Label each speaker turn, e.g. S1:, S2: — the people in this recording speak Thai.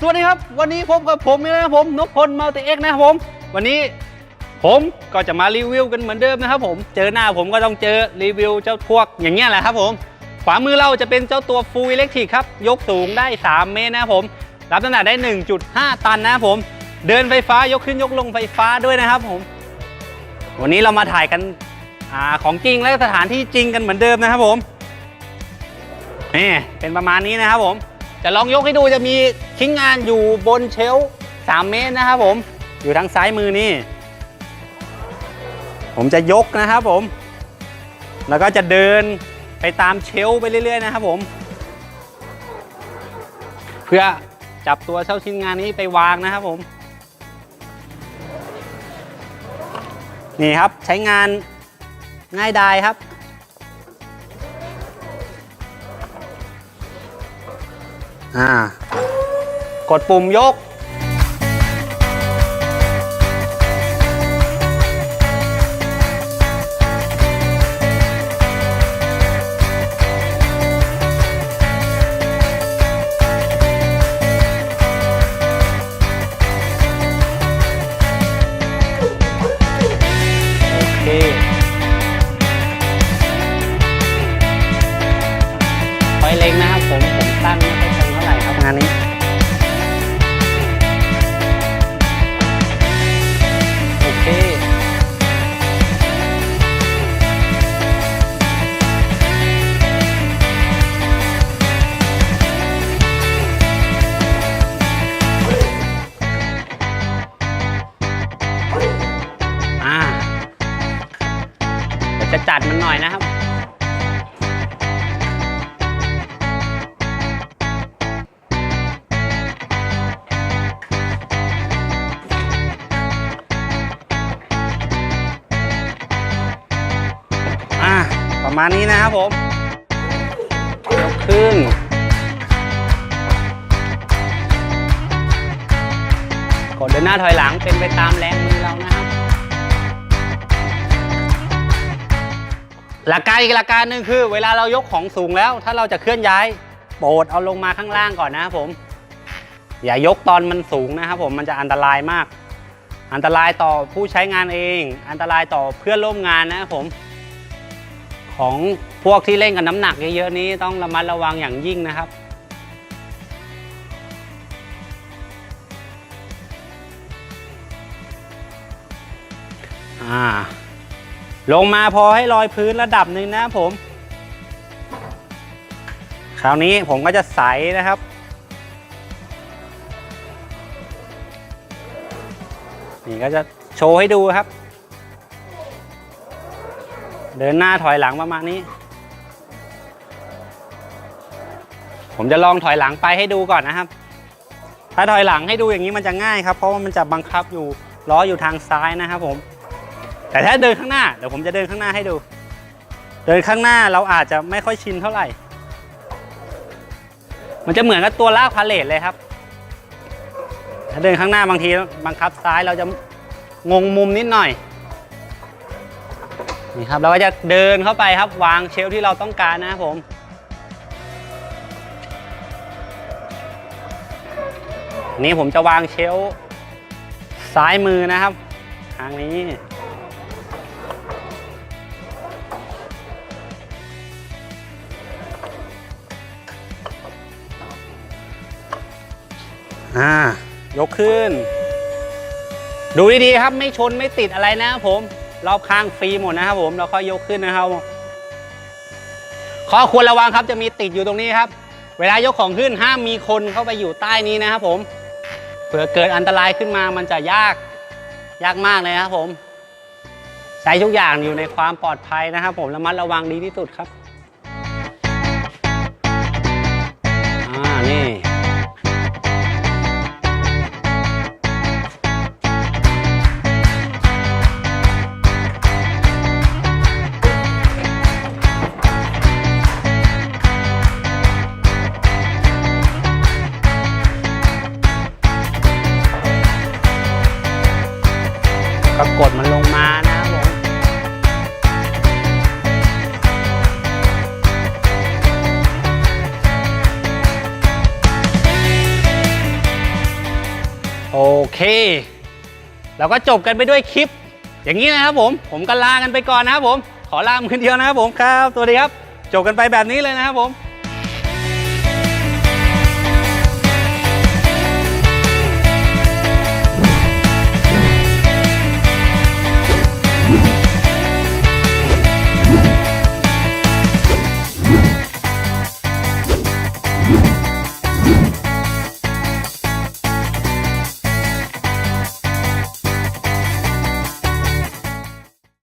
S1: สวัสดีครับ วันนี้พบกับผมนะครับผมนพพลมัลติเอ็กนะครับผม วันนี้ผมก็จะมารีวิวกันเหมือนเดิมนะครับผม เจอหน้าผมก็ต้องเจอรีวิวเจ้าพวกอย่างเงี้ยแหละครับผม ขวามือเราจะเป็นเจ้าตัว Full Electric ครับ ยกสูงได้ 3 เมตรนะครับผม รับน้ำหนักได้ 1.5 ตันนะครับผม เดินไฟฟ้ายกขึ้นยกลงไฟฟ้าด้วยนะครับผม วันนี้เรามาถ่ายกันอของจริงและสถานที่จริงกันเหมือนเดิมนะครับผมนี่เป็นประมาณนี้นะครับผม จะลองยกให้ดูจะมีชิ้นงานอยู่บนเชล3 เมตรนะครับผม อยู่ทางซ้ายมือนี่ ผมจะยกนะครับผม แล้วก็จะเดินไปตามเชลไปเรื่อย ๆ นะครับผม เพื่อจับตัวเช่าชิ้นงานนี้ไปวางนะครับผม นี่ครับใช้งานง่ายดายครับ อ่ากดปุ่มยก จะจัดมันหน่อยนะครับ อ่าประมาณนี้นะครับผมยกขึ้นกดเดินหน้าถอยหลังเป็นไปตามแรงมือเรานะครับ หลักการอีกหลักการหนึ่งคือ เวลาเรายกของสูงแล้ว ถ้าเราจะเคลื่อนย้าย โปรดเอาลงมาข้างล่างก่อนนะครับผม อย่ายกตอนมันสูงนะครับผมมันจะอันตรายมาก อันตรายต่อผู้ใช้งานเอง อันตรายต่อเพื่อนร่วมงานนะครับผม ของพวกที่เล่นกับน้ำหนักเยอะๆนี้ต้องระมัดระวังอย่างยิ่งนะครับอ่า ลงมาพอให้ลอยพื้นระดับหนึ่งนะครับผม คราวนี้ผมก็จะใสนะครับ นี่ก็จะโชว์ให้ดูครับ เดินหน้าถอยหลังประมาณนี้ ผมจะลองถอยหลังไปให้ดูก่อนนะครับ ถ้าถอยหลังให้ดูอย่างนี้มันจะง่ายครับ เพราะว่ามันจะบังคับอยู่ล้ออยู่ทางซ้ายนะครับผม แต่ถ้าเดินข้างหน้าเดี๋ยวผมจะเดินข้างหน้าให้ดู เดินข้างหน้าเราอาจจะไม่ค่อยชินเท่าไหร่ มันจะเหมือนกับตัวลากพาเลทเลยครับ ถ้าเดินข้างหน้าบางทีบังคับซ้ายเราจะงงมุมนิดหน่อยนี่ครับเราก็จะเดินเข้าไปครับวางเชลที่เราต้องการนะครับผมนี่ผมจะวางเชลซ้ายมือนะครับ ทางนี้ อ่ายกขึ้น ดูดีๆครับไม่ชนไม่ติดอะไรนะครับผมรอบข้างฟรีหมดนะครับผมแล้วค่อยยกขึ้นนะครับข้อควรระวังครับจะมีติดอยู่ตรงนี้ครับ เวลายกของขึ้นห้ามมีคนเข้าไปอยู่ใต้นี้นะครับผมเผื่อเกิดอันตรายขึ้นมามันจะยากยากมากเลยนะครับผมใช้ทุกอย่างอยู่ในความปลอดภัยนะครับผมระมัดระวังดีที่สุดครับ เค เราก็จบกันไปด้วยคลิป อย่างนี้นะครับผม ผมก็ลากันไปก่อนนะครับผม ขอลามือเดียวนะครับผมครับ สวัสดีครับ จบกันไปแบบนี้เลยนะครับผม